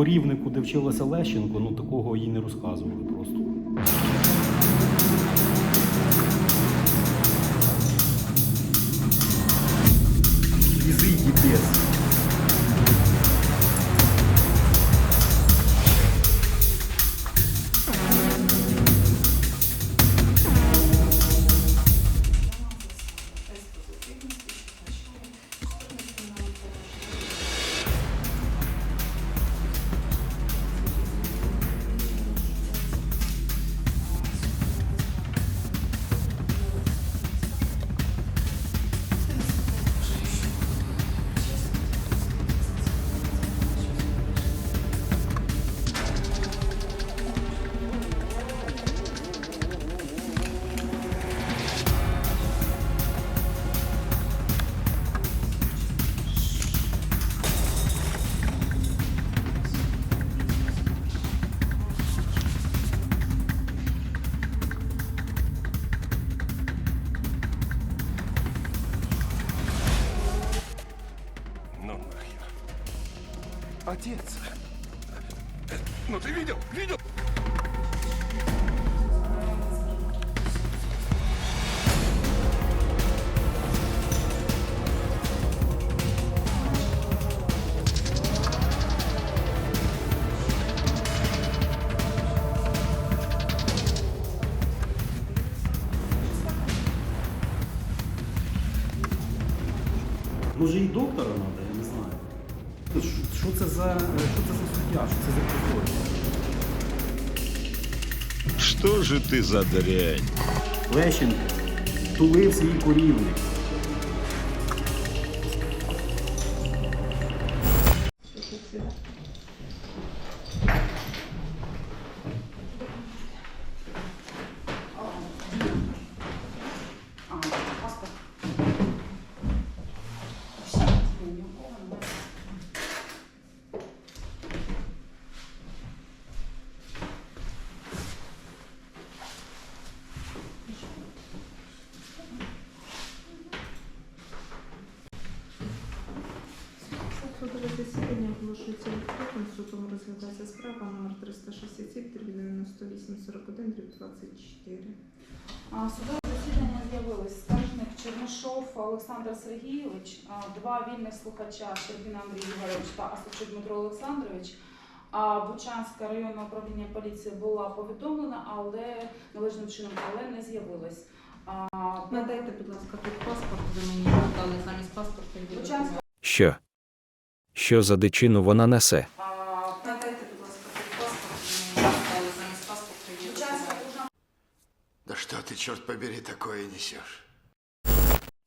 корівнику, де вчилася Лещенко, ну такого їй не розказували просто. Отец. Ну ты видел? Видел? Може і доктора треба, я за що це за суддя? Що це за прокурор? Что же ты за дрянь? Лещенко тулив свій корівник. Судове засідання оголошується відкритим. Судом розглядається справа номер 367 98 41 24. А, Судове засідання з'явилось скаржник Чернишов Олександр Сергійович, два вільних слухача Щербін Андрій Ігорович та Асачук Дмитро Олександрович. А Бучанське районне управління поліції була повідомлена, але належним чином але не з'явилось. А, Надайте, будь ласка, тут паспорт, ви мені надали замість паспорта Бучанська Що? Що за дичину вона несе? а, Надайте, будь ласка, тут паспорт, ви мені надали замість паспорта і ви Бучанська окружна Ты, черт побери, такое несешь?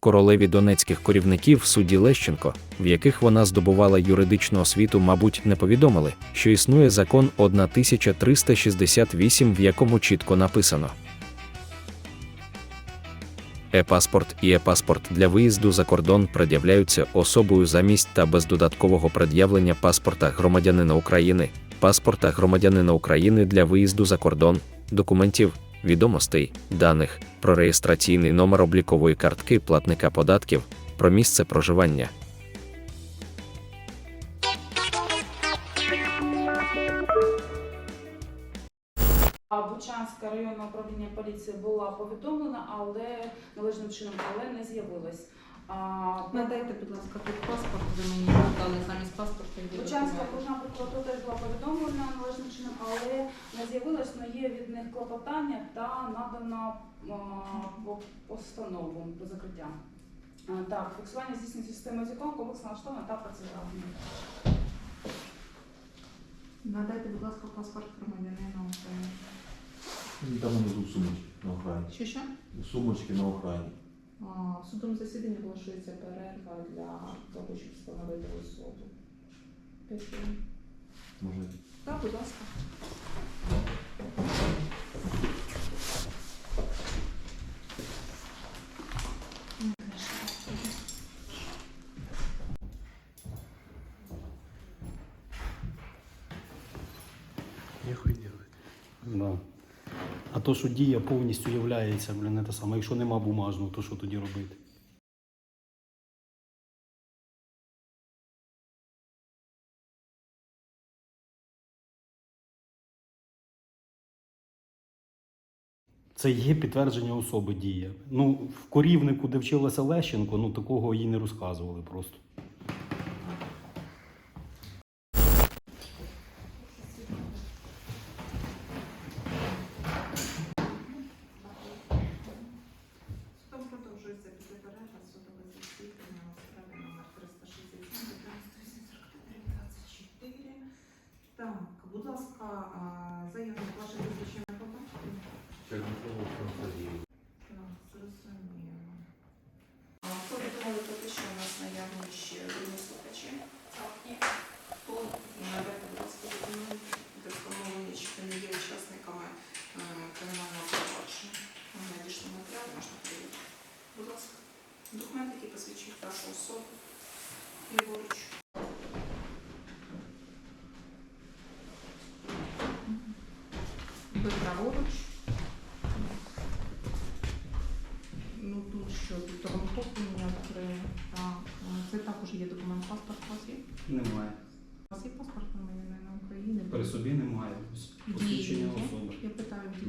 Королеві донецьких корівників в суді Лещенко, в яких вона здобувала юридичну освіту, мабуть, не повідомили, що існує закон 1368, в якому чітко написано. Е-паспорт і е-паспорт для виїзду за кордон пред'являються особою за місць та без додаткового пред'явлення паспорта громадянина України, паспорта громадянина України для виїзду за кордон, документів, відомостей, даних про реєстраційний номер облікової картки платника податків, про місце проживання. Бучанська районна управління поліції була повідомлена, але належним чином але не з'явилось. А, Надайте, будь ласка, тут паспорт, ви мені надали замість паспорта і ви Бучанська окружна прокуратура теж була повідомлена належним чином, але не з'явилось, але є від них клопотання та надана а, по- постанову про закриття. А, Так, фіксування здійснюється системою закону, комплексно налаштована та процедуральна. Надайте, будь ласка, паспорт громадянина України. Там внизу сумочки на охрані. Що що? Сумочки на охрані. В судовому засіданні оголошується перерва для того, щоб встановити особу. П'ять хвилин. Може, Так, будь ласка. то, що дія повністю являється, блін, не те саме. Якщо нема бумажного, то що тоді робити? Це є підтвердження особи дія. Ну в корівнику, де вчилася Лещенко, ну такого їй не розказували просто.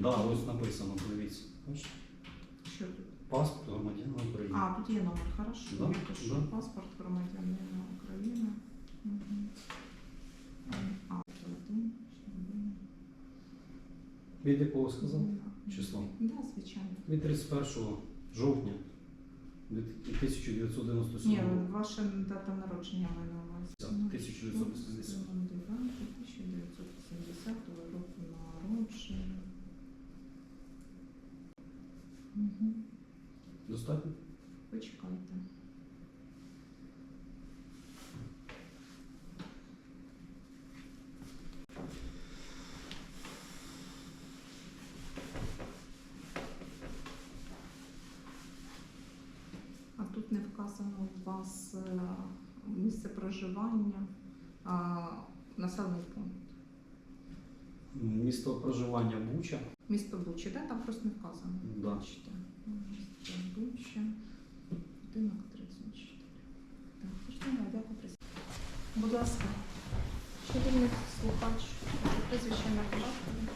Так, да, ось написано, подивіться. Бачите? що тут? Паспорт громадянина України. А, тут є номер, хорошо. Да, Я пишу да. паспорт громадянина України. Мгм. А, один, один. Від якого сказав? Число? Да, звичайно. Від 31 жовтня 1997 Ні, року. ваша дата народження в мене у вас. Так, 1980. 1980 року народження. Угу. Достатньо? Почекайте. А тут не вказано у вас е, місце проживання, а населений пункт. Місто проживання Буча. Місто Бучі, да? там просто не вказано. Да. Бачите. Місто Буча, будинок 34. Так, зрозуміло, дякую. Будь ласка, один слухач, прізвище на побачення.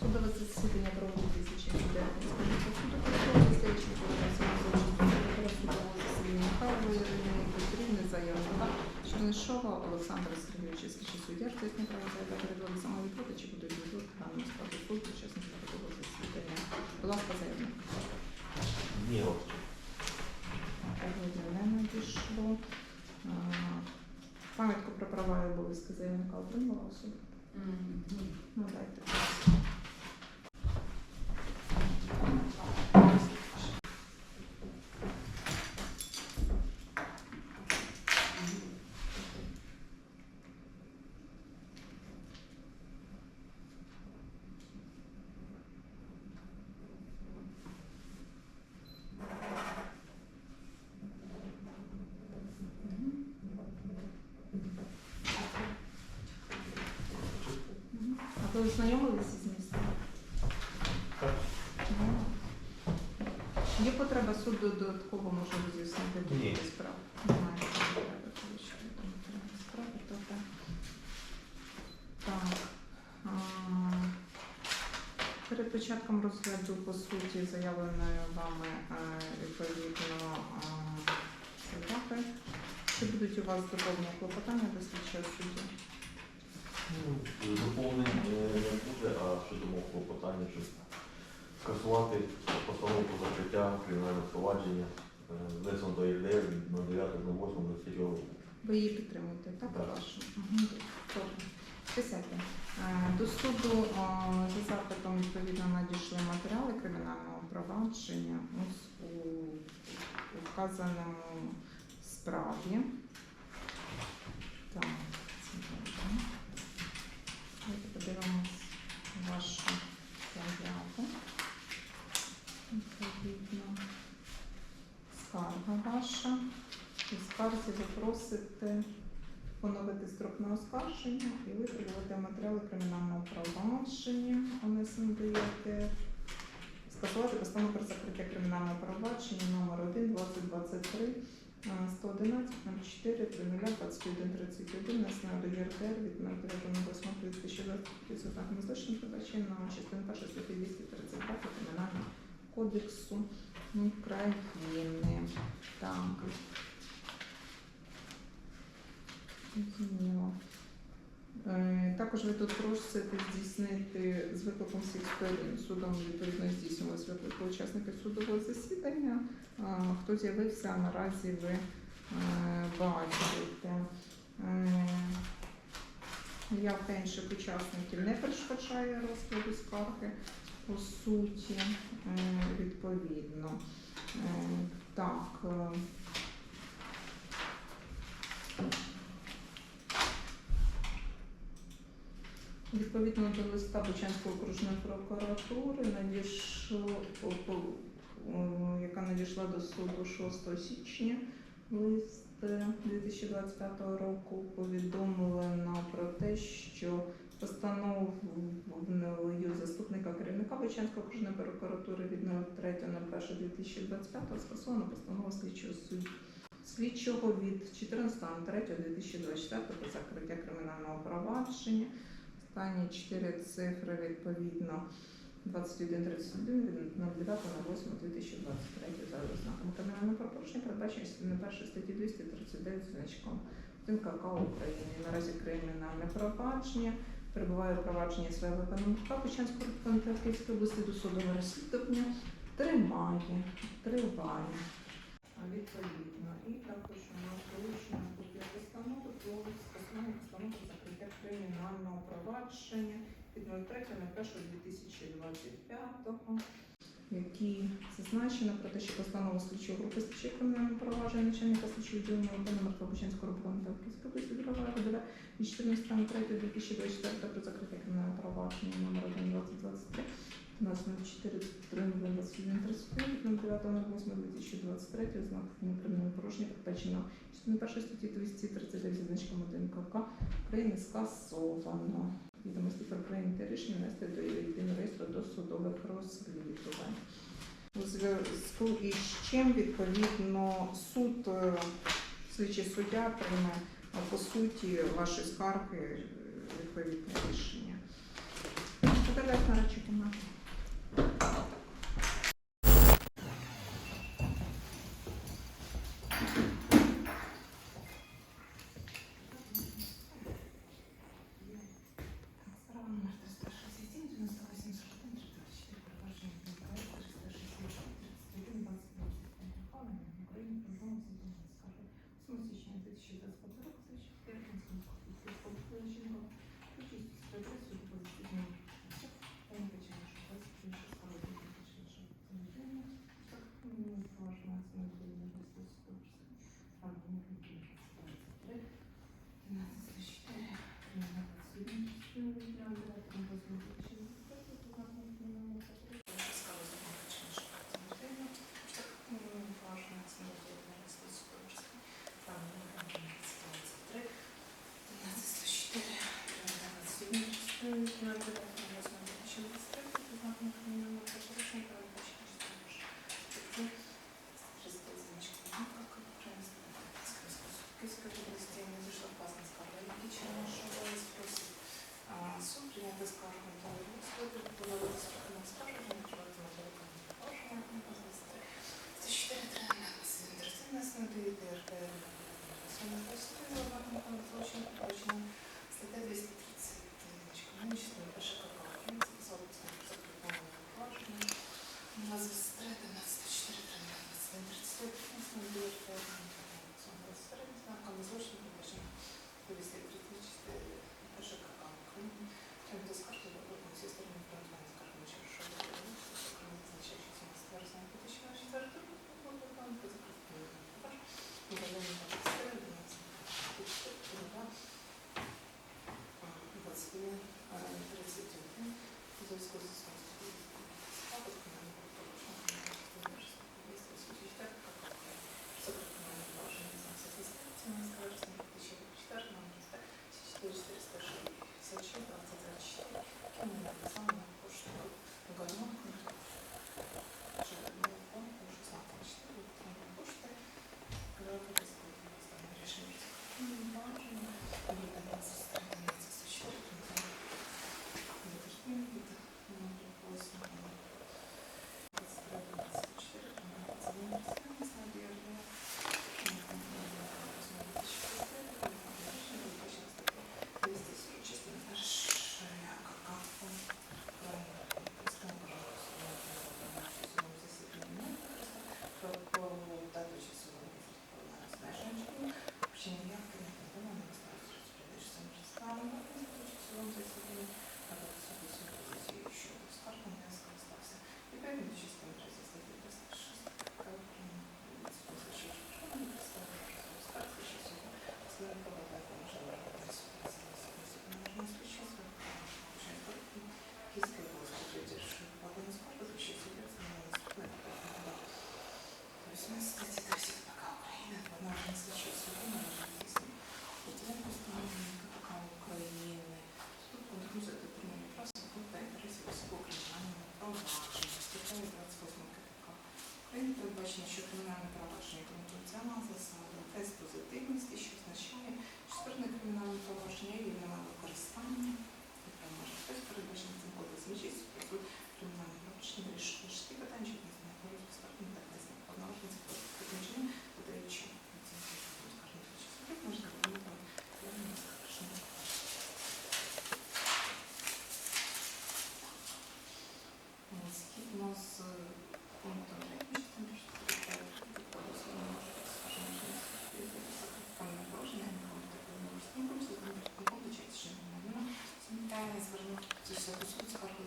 Судове засідання проводить тисячі людей. Суду Михайлової Ірини Петрівни, заявника Чернишова Олександра Сергійовича, слідчий суддя, це не право заявляти перед вами самовідводи, чи будуть відвод даному складу суду під час судового засідання. Будь ласка, заявник. Ні, Погоди не надійшло. А, Пам'ятку про права і обов'язки заявника отримала особа? Ну, дайте. А ви ознайомилися з містом? Ну, Є потреба суду додатково може роз'яснити Ні. будь-які справи? Немає потреби, тому що я там треба справи, то так. Так. а, Перед початком розгляду по суті заявленої вами е, відповідно а, заяви. Чи будуть у вас доповнення клопотання до слідчого судді? Доповнень е, не буде, а щодо мого клопотання, щоб скасувати постановку закриття кримінального провадження, е, внесено до ЄРДР від 09.08.23 року. Ви її підтримуєте, так? Так. Вашу? Угу. Добре. Е, До суду е, за запитом відповідно надійшли матеріали кримінального провадження у вказаному справі. Так, це добре. Давайте подивимось вашу заяву. Відповідно, скарга ваша. У скарзі ви просите поновити строк на оскарження і витребувати матеріали кримінального провадження, внесено до ЄРДР. Скасувати постанову про закриття кримінального провадження номер 1 2023 е, 111 04 21 31 внесено до ЄРДР від 09.08 2020 з ознаками злочину передбачено частини 1 статті 232 Кримінального кодексу України. Так. Зрозуміло. Е, Також ви тут просите здійснити з викликом всіх судом відповідно здійснювалися виклики учасників судового засідання. Хто з'явився, наразі ви е, бачите. Е, Явка інших учасників не перешкоджає розкладу скарги по суті, відповідно. Так. Відповідно до листа Бучанської окружної прокуратури, надійшло, яка надійшла до суду 6 січня, лист е, 2025 року повідомлено про те, що постановою заступника керівника Бучанської окружної прокуратури від 03.01.2025 скасовано постанову слідчого судді. Слідчого від 14.03.2024 про закриття кримінального провадження Останні чотири цифри відповідно 2131 від 09.08.2023 за ознаками кримінального правопорушення передбачені частини першої статті 239 з значком 1 КК України. Наразі кримінальне провадження перебуває у провадженні своєї КНМК Печанського Київської області до судового розслідування тримає, триває. Відповідно, і також у нас долучена копія постанови про скасування постанови про закриття кримінального провадження. Від 03.01.2025, які зазначено про те, що постанова слідчої групи слідчої кримінального провадження начальника слідчого відділення номер Бучанського району та Київської області Дорогова ВДВ від 14.03.2024 про закриття кримінального провадження номер 1.2023 у нас 04 21 31 від 09.08.2023 знак кримінального порушення передбачено частиною першої статті 239 значком 1 КК України скасовано. Відомості про прийняте рішення внести до єдиного реєстру до судових розслідувань. У зв'язку із чим відповідно суд, е, слідчий суддя прийме по суті ваші скарги е, відповідне рішення. Подавайте на речі кімнати. 21, 31, у зв'язку з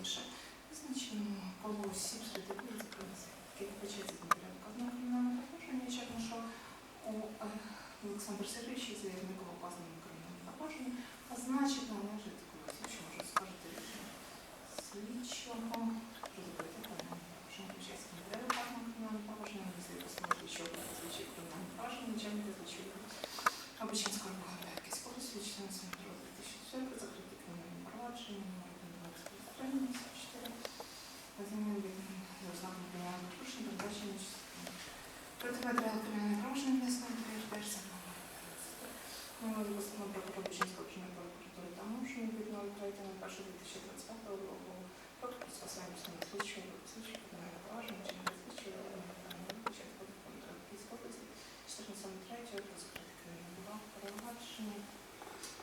суду скарги лише визначено коло осіб з редакції законності, які початі з матеріалу одного кримінального провадження, Чернишов у е, Олександр Сергійович, заявнику в указаному кримінальному провадженні, а значить належить такої осіб, що може скажете рішення слідчого про закриття кримінального провадження, початі з матеріалу указаного кримінального провадження, на місці постанови слідчого про слідчі кримінального провадження, начальника слідчого Обичинського Богомерки, скоро слідчого на центру 2004, закриті кримінальні провадження, номер 11 сторони, 4. Возьмемо від ознаком кримінального порушення, передбачення частини. Проти матеріалу кримінального провадження внесено матеріал перша номер 11. Номер постанова про Обичинського обчинної прокуратури та мушення від 03 на 1 2025 року. Протокол скасування основного слідчого, слідчого кримінального провадження, чи не слідчого, початку контракту Київської області, 14.03 про закрите кримінальне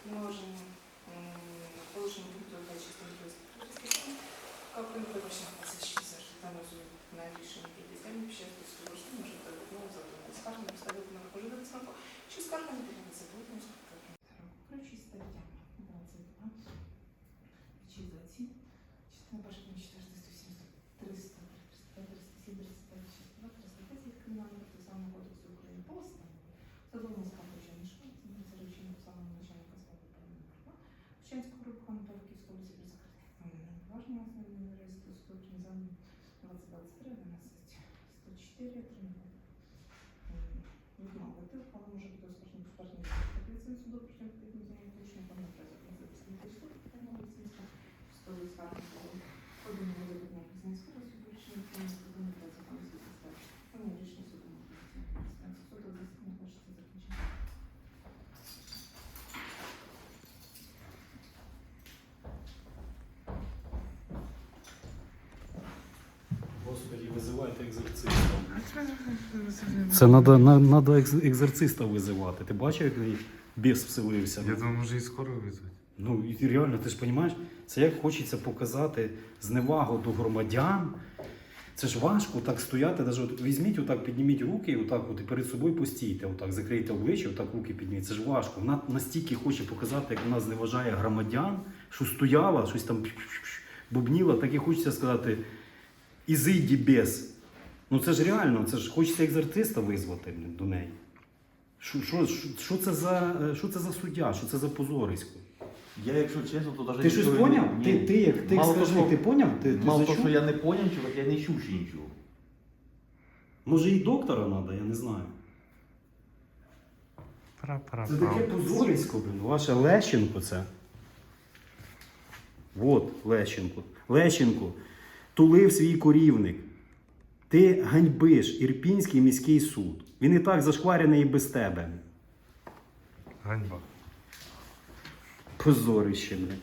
множення, положення пункту 2 частини 2 Капель вибачення 26 за життєвим на рішення діяльність під час судового може відмову за одним скаргом поставити на пожити сроку, чи скарга не піде 104 3 Відмовити, але може бути оскаржено поскарження апеляційний суду протягом відповідно за порушення певно призову захисників суду питання медицинська судової скарги один виявлення Президентського суду рішення прийняти судової праці там звідси Вони рішення суду на Президентського суду засідання хочеться закінчити. Господи, визивайте екзорциста. Це треба надо екзорциста визивати. Ти бачив, як він біс вселився? Я думаю, може і скоро визвати. Ну і реально, ти ж розумієш, це як хочеться показати зневагу до громадян. Це ж важко так стояти. Даже от візьміть отак, підніміть руки, отак, от і перед собою постійте, отак, закрийте обличчя, отак руки підніміть. Це ж важко. Вона настільки хоче показати, як вона зневажає громадян, що стояла, щось там бубніла, так і хочеться сказати: ізиді без. Ну це ж реально, це ж хочеться екзорциста визвати блін, до неї. Що, що, що, що, це за, е, що це за суддя? Що це за позорисько? Я, якщо чесно, то навіть Ти щось не- поняв? Ні. Ти, ти як ти Мало скажи, того, ти поняв? Ти, ти Мало того, що? я не поняв, чувак, я не чув ще нічого. Може і доктора треба, я не знаю. Це таке позорисько, блін. Ваше Лещенко це. От Лещенко. Лещенко. Тулив свій корівник. Ти ганьбиш Ірпінський міський суд. Він і так зашкварений і без тебе. Ганьба. Позорище, блін.